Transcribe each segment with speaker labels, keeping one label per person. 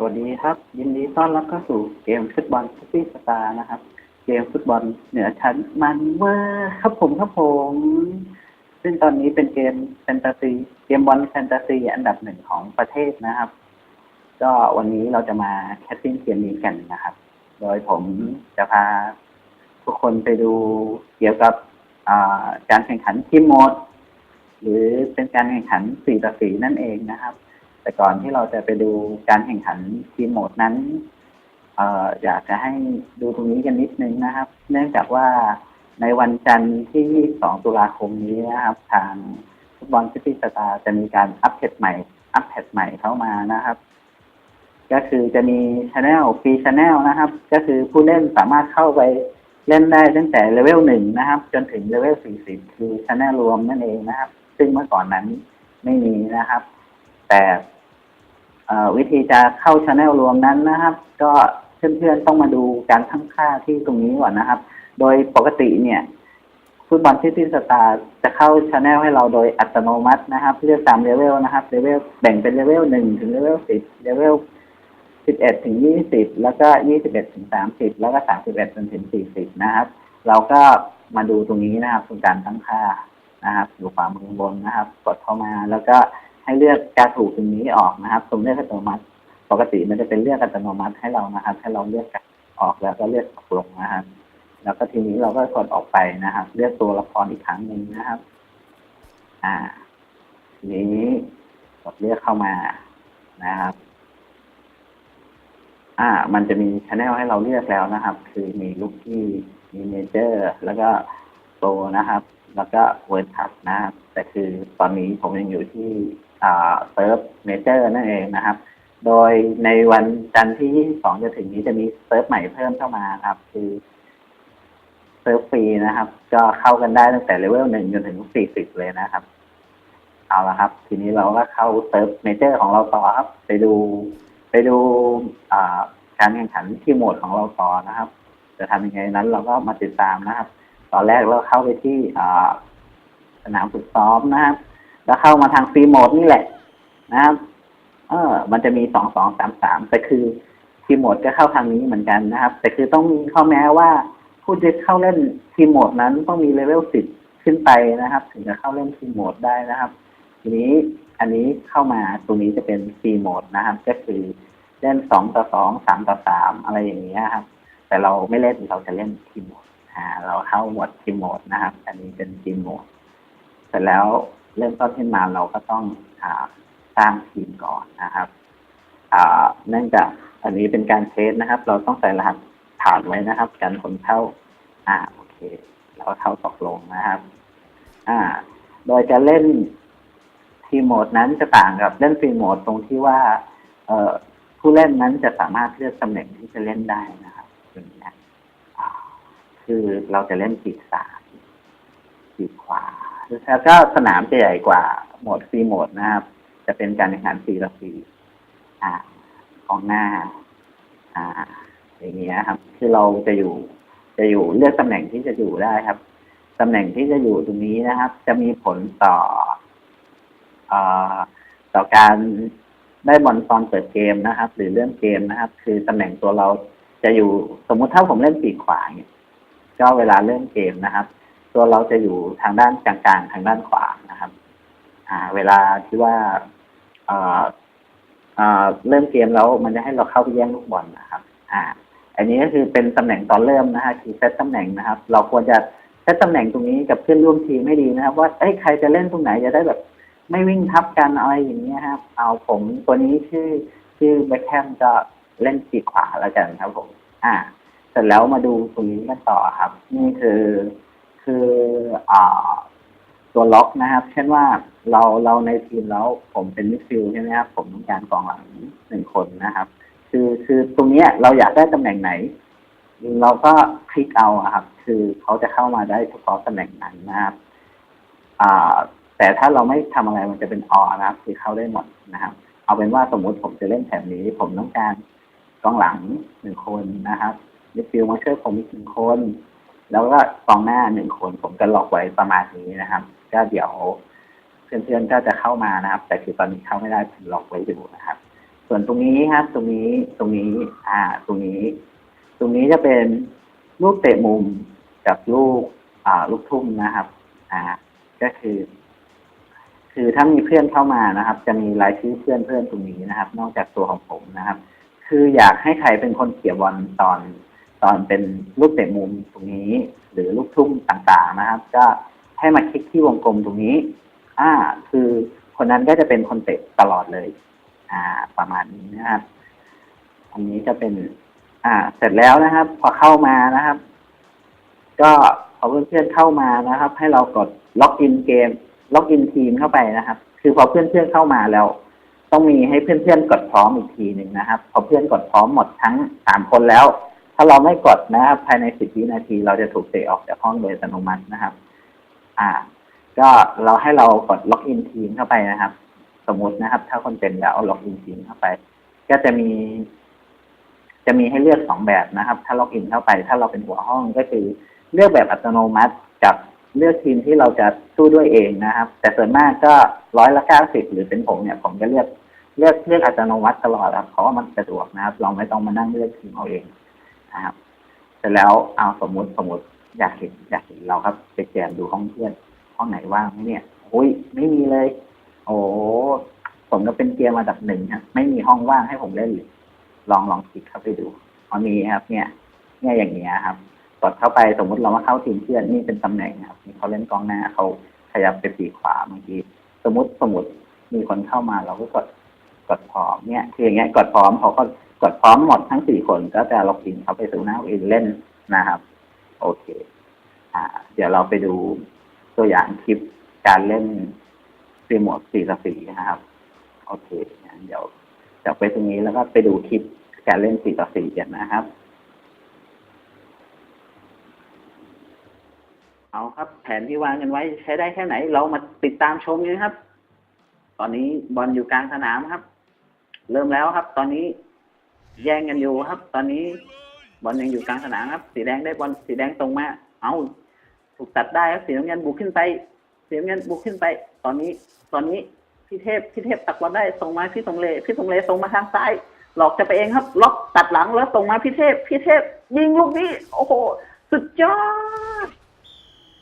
Speaker 1: สวัสดีครับ ยินดีต้อนรับเข้าสู่เกมฟุตบอลซิตี้สตาร์นะครับ เกมฟุตบอลเหนือชั้นมันเวอร์ครับผมครับผม ซึ่งตอนนี้เป็นเกมแฟนตาซีเกมบอลแฟนตาซีอันดับหนึ่งของประเทศนะครับ ก็วันนี้เราจะมาแคสติ้งเกมนี้กันนะครับ โดยผมจะพาทุกคนไปดูเกี่ยวกับการแข่งขันทีมโมด หรือเป็นการแข่งขันสี่ต่อสี่นั่นเองนะครับ แต่ก่อนที่เราจะไปดูการแข่งขันทีมโหมดนั้นเอออยากจะให้ดูตรงนี้กันนิดนึงนะครับ เนื่องจากว่าในวันจันทร์ที่2ตุลาคมนี้นะครับ ทางฟุตบอลซิตี้สตาร์จะมีการอัปเดตใหม่ อัปเดตใหม่เข้ามานะครับ ก็คือจะมีช anel ฟรีช anel นะครับ ก็คือผู้เล่นสามารถเข้าไปเล่นได้ตั้งแต่เลเวลหนึ่งนะครับ จนถึงเลเวลสี่สิบคือช anel รวมนั่นเองนะครับ ซึ่งเมื่อก่อนนั้นไม่มีนะครับ แต่วิธีจะเข้าช anel รวมนั้นนะครับ ก็เพื่อนๆต้องมาดูการทั้งค่าที่ตรงนี้ก่อนนะครับ โดยปกติเนี่ยฟุตบอลซิตี้สตาร์จะเข้าช anel ให้เราโดยอัตโนมัตินะครับ เลือกตามเลเวลนะครับเลเวลแบ่งเป็นเลเวลหนึ่งถึงเลเวลสิบเลเวลสิบเอ็ดถึงยี่สิบแล้วก็ยี่สิบเอ็ดถึงสามสิบแล้วก็สามสิบเอ็ดจนถึงสี่สิบนะครับ เราก็มาดูตรงนี้นะครับตรงการตั้งค่านะครับ อยู่ขวามือบนนะครับ กดเข้ามาแล้วก็ ให้เลือกการถูกตรงนี้ออกนะครับตรงเลือกอัตโนมัติ ปกติมันจะเป็นเลือกอัตโนมัติให้เรานะครับ ให้เราเลือกการออกแล้วก็เลือกตกลงนะครับ แล้วก็ทีนี้เราก็กดออกไปนะครับ เลือกตัวละครอีกครั้งหนึ่งนะครับ อ่า ทีนี้กดเลือกเข้ามานะครับ อ่า มันจะมีช anel ให้เราเลือกแล้วนะครับ คือมีลูกที่มีเมเจอร์ แล้วก็โตนะครับ แล้วก็เวิร์ดคัพนะครับ แต่คือตอนนี้ผมยังอยู่ที่ เซิร์ฟเมเจอร์นั่นเองนะครับ โดยในวันจันทร์ที่ 22 จะถึงนี้จะมีเซิร์ฟใหม่เพิ่มเข้ามาครับ คือเซิร์ฟฟรีนะครับ ก็เข้ากันได้ตั้งแต่เลเวลหนึ่งจนถึงสี่สิบเลยนะครับ เอาละครับ ทีนี้เราก็เข้าเซิร์ฟเมเจอร์ของเราต่อครับ ไปดูไปดูการแข่งขันที่โหมดของเราต่อนะครับ จะทำยังไงนั้น เราก็มาติดตามนะครับ ตอนแรกเราเข้าไปที่สนามฝึกซ้อมนะครับ แล้วเข้ามาทางฟรีโหมดนี่แหละ นะครับ เออ มันจะมีสองสองสามสามแต่คือทีโหมดก็เข้าทางนี้เหมือนกันนะครับ แต่คือต้องมีข้อแม้ว่าผู้จะเข้าเล่นทีโหมดนั้นต้องมีเลเวลสิบขึ้นไปนะครับ ถึงจะเข้าเล่นทีโหมดได้นะครับ ทีนี้อันนี้เข้ามาตรงนี้จะเป็นฟรีโหมดนะครับ ก็คือเล่นสองต่อสองสามต่อสามอะไรอย่างเงี้ยครับ แต่เราไม่เล่นเราจะเล่นทีมโหมดอ่าเราเข้าหมดทีมโหมดนะครับ อันนี้เป็นทีมโหมดเสร็จแล้ว เริ่มต้นขึ้นมาเราก็ต้องอสร้างทีมก่อนนะครับเนื่องจากอันนี้เป็นการเทสนะครับ เราต้องใส่รหัสผ่านไว้นะครับการคนเข้า อ่าโอเค เราเข้าตกลงนะครับ อ่า โดยจะเล่นทีมโหมดนั้นจะต่างกับเล่นฟรีโหมดตรงที่ว่า เอ่อผู้เล่นนั้นจะสามารถเลือกตำแหน่งที่จะเล่นได้นะครับอย่างนี้คือเราจะเล่นปีกซ้ายปีกขวา แล้วก็สนามจะใหญ่กว่าโหมดฟรีโหมดนะครับ จะเป็นการแข่งขันฟรีต่อฟรีอ่า ของหน้า อ่า อย่างเงี้ยครับ คือเราจะอยู่ จะอยู่เลือกตำแหน่งที่จะอยู่ได้ครับตำแหน่งที่จะอยู่ตรงนี้นะครับ จะมีผลต่ออ่อต่อการได้บอลตอนเปิดเกมนะครับ หรือเริ่มเกมนะครับ คือตำแหน่งตัวเราจะอยู่สมมุติถ้าผมเล่นปีกขวาเนี่ยก็เวลาเริ่มเกมนะครับ ตัวเราจะอยู่ทางด้านกลางๆ ทางด้านขวานะครับ อ่า เวลาที่ว่าเอ่อเอ่อเริ่มเกมแล้วมันจะให้เราเข้าไปแย่งลูกบอลนะครับ อ่า อันนี้ก็คือเป็นตำแหน่งตอนเริ่มนะฮะคือเซตตำแหน่งนะครับ เราควรจะเซตตำแหน่งตรงนี้กับเพื่อนร่วมทีมให้ดีนะครับ ว่าเอ้ยใครจะเล่นตรงไหนจะได้แบบ ไม่วิ่งทับกันอะไรอย่างเงี้ยครับ เอาผมตัวนี้ชื่อชื่อแบ็คแฮมจะเล่นปีกขวาแล้วกันครับผม อ่า เสร็จแล้วมาดูตรงนี้กันต่อครับ นี่คือ คืออ่าตัวล็อกนะครับ เช่นว่าเราเราในทีมแล้วผมเป็นมิดฟิลด์ใช่ไหมครับผมต้องการกองหลังหนึ่งคนนะครับ คือคือตรงเนี้ยเราอยากได้ตำแหน่งไหน เราก็คลิกเอาครับ คือเขาจะเข้ามาได้เฉพาะตำแหน่งนั้นนะครับอ่าแต่ถ้าเราไม่ทำอะไรมันจะเป็นออนะครับ คือเข้าได้หมดนะครับ เอาเป็นว่าสมมุติผมจะเล่นแถบนี้ ผมต้องการกองหลังหนึ่งคนนะครับมิดฟิลด์มาช่วยผมอีกหนึ่งคน แล้วก็กองหน้าหนึ่งคนผมจะล็อกไว้ประมาณนี้นะครับ ก็เดี๋ยวเพื่อนๆก็จะเข้ามานะครับ แต่คือตอนนี้เข้าไม่ได้ผมหลอกไว้อยู่นะครับ ส่วนตรงนี้ครับ ตรงนี้ตรงนี้ อ่า ตรงนี้ ตรงนี้จะเป็นลูกเตะมุมกับลูกอ่าลูกทุ่มนะครับ อ่า ก็คือ คือถ้ามีเพื่อนเข้ามานะครับ จะมีรายชื่อเพื่อนเพื่อนตรงนี้นะครับ นอกจากตัวของผมนะครับ คืออยากให้ใครเป็นคนเขี่ยบอลตอน ตอนเป็นลูกเตะมุมตรงนี้ หรือลูกทุ่มต่างๆนะครับ ก็ให้มาคลิกที่วงกลมตรงนี้ อ่า คือคนนั้นก็จะเป็นคนเตะตลอดเลย อ่า ประมาณนี้นะครับ อันนี้จะเป็น อ่า เสร็จแล้วนะครับ พอเข้ามานะครับ ก็พอเพื่อนๆเข้ามานะครับ ให้เรากดล็อกอินเกม ล็อกอินทีมเข้าไปนะครับ คือพอเพื่อนๆเข้ามาแล้ว ต้องมีให้เพื่อนๆกดพร้อมอีกทีหนึ่งนะครับ พอเพื่อนกดพร้อมหมดทั้งสามคนแล้ว ถ้าเราไม่กดนะครับภายในสิบวินาที เราจะถูกเตะออกจากห้องโดยอัตโนมัตินะครับ อ่า ก็เราให้เรากดล็อกอินทีมเข้าไปนะครับ สมมตินะครับ ถ้าคนเป็นแล้วเอาล็อกอินทีมเข้าไป ก็จะมี จะมีให้เลือกสองแบบนะครับ ถ้าล็อกอินเข้าไป ถ้าเราเป็นหัวห้องก็คือเลือกแบบอัตโนมัติกับเลือกทีมที่เราจะสู้ด้วยเองนะครับ แต่ส่วนมากก็ร้อยละเก้าสิบหรือเป็นผมเนี่ย ผมจะเลือกเลือกเลือกอัตโนมัติตลอดครับเพราะว่ามันสะดวกนะครับ เราไม่ต้องมานั่งเลือกทีมเอาเอง นะครับ เสร็จแล้วเอาสมมติสมมติอยากเห็นอยากเห็นเราครับไปแจมดูห้องเพื่อนห้องไหนว่างไหมเนี่ยโอ้ยไม่มีเลย โอ้ผมก็เป็นเกียร์มาดับหนึ่งครับไม่มีห้องว่างให้ผมเล่นเลยลองลองคลิกเข้าไปดูอ๋อมีครับ เนี่ย เนี่ยอย่างเงี้ยครับกดเข้าไปสมมุติเรามาเข้าทีมเพื่อนนี่เป็นตำแหน่งครับนี่เขาเล่นกองหน้าเขาขยับไปปีขวาเมื่อกี้สมมติสมมติมีคนเข้ามาเราก็กดกดพร้อมเนี่ยคืออย่างเงี้ยกดพร้อมเขาก็ กดพร้อมหมดทั้งสี่คนก็จะล็อกอินเขาไปสู่หน้าอินเล่นนะครับ โอเค อ่า เดี๋ยวเราไปดูตัวอย่างคลิปการเล่นรีโมทสี่ต่อสี่นะครับ โอเค เดี๋ยวจากไปตรงนี้แล้วก็ไปดูคลิปการเล่นสี่ต่อสี่กันนะครับ เอาครับ แผนที่วางกันไว้ใช้ได้แค่ไหน เรามาติดตามชมกันครับ ตอนนี้บอลอยู่กลางสนามครับ เริ่มแล้วครับ ตอนนี้ แย่งกันอยู่ครับ ตอนนี้บอลยังอยู่กลางสนามครับ สีแดงได้บอลสีแดงตรงมา เอาถูกตัดได้ครับสีน้ำเงินบุกขึ้นไปสีน้ำเงินบุกขึ้นไป ตอนนี้ ตอนนี้พี่เทพพี่เทพตักบอลได้ส่งมาพี่ตรงเลพี่ตรงเลส่งมาทางซ้าย หลอกจะไปเองครับ ล็อกตัดหลังแล้วส่งมาพี่เทพพี่เทพยิงลูกนี้โอ้โหสุดยอด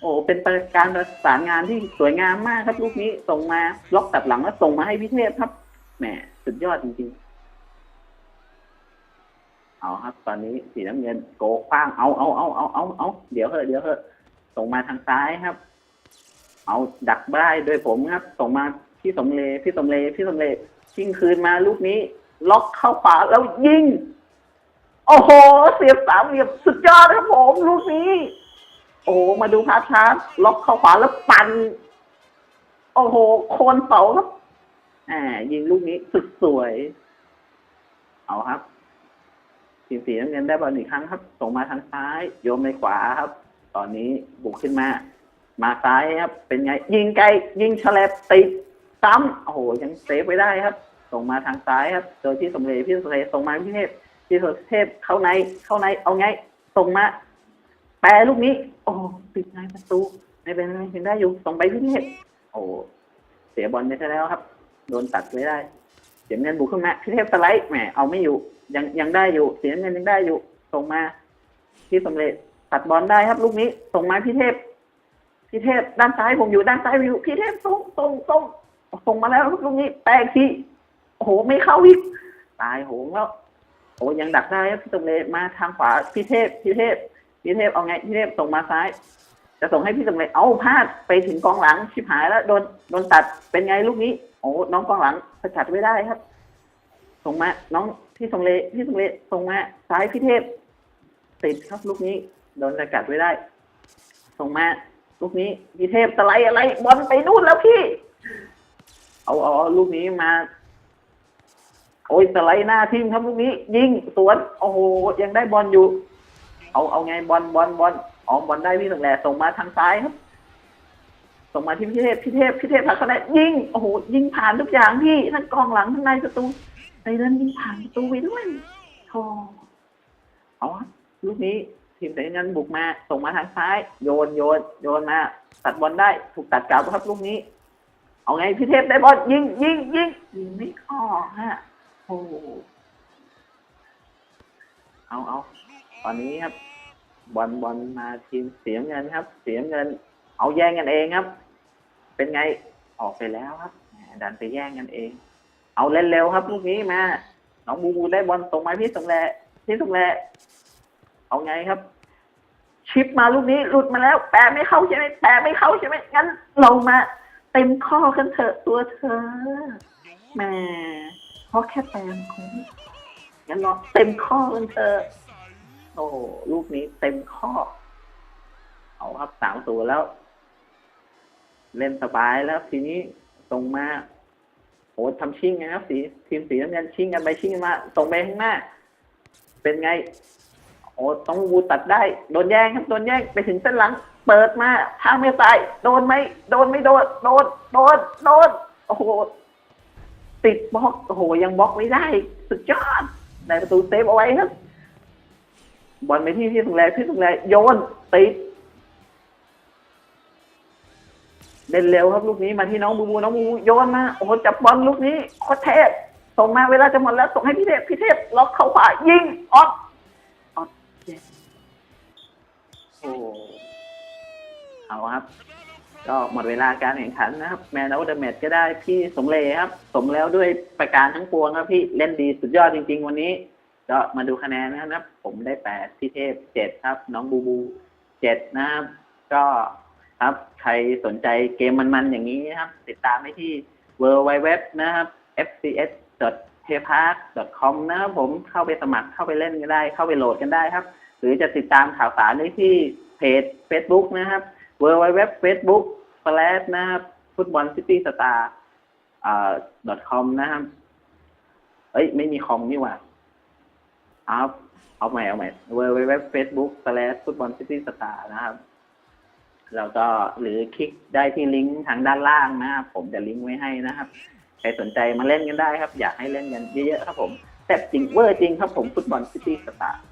Speaker 1: โอ้เป็นการประสานงานที่สวยงามมากครับลูกนี้ส่งมา ล็อกตัดหลังแล้วส่งมาให้พี่เทพครับแหมสุดยอดจริงๆ เอาครับ ตอนนี้สีน้ำเงินโกคว้างเอาเอาเอาเอาเอาเอาเดี๋ยวเถอะเดี๋ยวเถอะส่งมาทางซ้ายครับ เอาดักได้ด้วยผมครับ ส่งมาพี่สมเลพี่สมเลพี่สมเลชิงคืนมาลูกนี้ ล็อกเข้าขวาแล้วยิง โอ้โห เสียบสามเหลี่ยมสุดยอดครับผมลูกนี้ โอ้มาดูพาร์ทช้าล็อกเข้าขวาแล้วปั่นโอ้โห โคนเสาครับอ่ายิงลูกนี้สุดสวย เอาครับ ทีมสีน้ำเงินได้บอลอีกครั้งครับ ส่งมาทางซ้าย โยมในขวาครับ ตอนนี้บุกขึ้นมา มาซ้ายครับ เป็นไง ยิงไกล ยิงฉลบติดซ้ำโอ้โหยังเซฟไว้ได้ครับ ส่งมาทางซ้ายครับ โดยที่สมเด็จพี่สมเด็จส่งมาพี่เทพพี่สมเทพเข้าในเข้าในเอาไง ส่งมา แปรลูกนี้ โอ้ปิดในประตูไม่เป็นไรยังได้อยู่ส่งไปพี่เทพโอ้เสียบอลไปซะแล้วครับ โดนตัดไว้ได้เสียเงินบุกขึ้นมาพี่เทพสไลด์แหมเอาไม่อยู่ ยังยังได้อยู่เสียเงินยังได้อยู่ ส่งมา พี่สำเร็จตัดบอลได้ครับ ลูกนี้ ส่งมาพี่เทพ พี่เทพด้านซ้ายผมอยู่ด้านซ้ายผมอยู่พี่เทพส่งส่งส่งส่งมาแล้วลูกนี้แปลกทีโอ้โหไม่เข้าอีกตายโหงแล้วโอ้ยังดักได้ครับพี่สำเร็จมาทางขวาพี่เทพพี่เทพพี่เทพเอาไงพี่เทพส่งมาซ้าย จะส่งให้พี่สำเร็จเอาพลาดไปถึงกองหลังชิบหายแล้วโดนโดนตัดเป็นไงลูกนี้ โอ้น้องกองหลังสกัดไว้ได้ครับ ส่งมา น้องพี่สงเลพี่สงเลส่งมาซ้ายพี่เทพ ติดครับลูกนี้โดนสกัดไว้ได้ ส่งมาลูกนี้พี่เทพสไลด์อะไรบอลไปนู่นแล้วพี่ เอาเอาลูกนี้มา โอ้ยสไลด์หน้าทีมครับลูกนี้ ยิงสวนโอ้โหยังได้บอลอยู่ เอาเอาไงบอลบอลบอลอ๋อบอลได้พี่สงแหล่ส่งมาทางซ้ายครับส่งมาที่พี่เทพพี่เทพพี่เทพผลักเข้าได้ยิง โอ้โห ยิงผ่านทุกอย่างพี่ ทั้งกองหลัง ทั้งในประตู ในเดินยิงผ่านประตูไปด้วยโธ่เอาวะลูกนี้ทีมแต่ยันบุกมา ส่งมาทางซ้าย โยนโยนโยนมา ตัดบอลได้ ถูกตัดกลับครับลูกนี้ เอาไงพี่เทพได้บอลยิงยิงยิงยิงไม่ออกฮะโอ้เอาเอาตอนนี้ครับ บอลบอลมาทีมเสียเงินครับ เสียเงิน เอาแย่งกันเองครับ เป็นไงออกไปแล้วครับ ดันไปแย่งกันเอง เอาเล่นเร็วครับลูกนี้มาน้องบูบูได้บอลตรงมาพี่สงแลพี่สงแลเอาไงครับ ชิปมาลูกนี้หลุดมาแล้ว แปะไม่เข้าใช่ไหมแปะไม่เข้าใช่ไหมงั้นเรามาเต็มข้อกันเถอะตัวเธอแหมเพราะแค่แปลงคงไม่งั้นเราะเต็มข้อกันเถอะโอ้ลูกนี้เต็มข้อ เอาครับสามตัวแล้ว เล่นสบายแล้วทีนี้ตรงมา อ้ทำชิ่งไงครับสีทีมสีน้ำเงินชิ่งกันไปชิ่งกันมาตรงไปข้างหน้า เป็นไง โอ้ต้องวูตัดได้โดนแย่งครับโดนแย่งไปถึงเส้นหลัง เปิดมาทางไม่ตายโดนไหมโดนไม่โดนโดนโดนโดนโอ้โหติดบล็อกโอ้โหยังบล็อกไม่ได้สุดยอดได้ประตูเซฟเอาไว้ครับบอลไปที่ที่สุงแรที่สุงแรโยนติด เล่นเร็วครับลูกนี้มาที่น้องบูบูน้องบูบูโยนมาโอ้โหจับบอลลูกนี้โคตรเทพส่งมาเวลาจะหมดแล้วส่งให้พี่เทพพี่เทพล็อกเข้าขวายิงออกออกโอ้เอาครับ ก็หมดเวลาการแข่งขันนะครับแมนเอาเดอะแมตก็ได้พี่สมเลครับ สมแล้วด้วยประการทั้งปวงครับพี่เล่นดีสุดยอดจริง ๆ วันนี้ ก็มาดูคะแนนนะครับ ผมได้แปดพี่เทพเจ็ดครับ น้องบูบูเจ็ดนะครับ ก็ ครับ ใครสนใจเกมมันๆอย่างนี้นะครับ ติดตามได้ที่ w w w นะครับ fcs t a p a r k com นะครับผมเข้าไปสมัครเข้าไปเล่นกันได้ เข้าไปโหลดกันได้ครับ หรือจะติดตามข่าวสารได้ที่เพจ Facebook นะครับ w w w facebook slash นะครับฟุตบอลซิตี้สตาร์อ่า com นะครับ เอ้ย ไม่มีคอมนี่หว่าเอาเอาใหม่ เอาใหม่ w w w facebook slash ฟุตบอลซิตี้สตาร์นะครับ แล้วก็หรือคลิกได้ที่ลิงก์ทางด้านล่างนะครับผมจะลิงก์ไว้ให้นะครับใครสนใจมาเล่นกันได้ครับ อยากให้เล่นกันเยอะๆครับผมแต่จริงเวอร์จริงครับผมฟุตบอลซิตี้สตาร์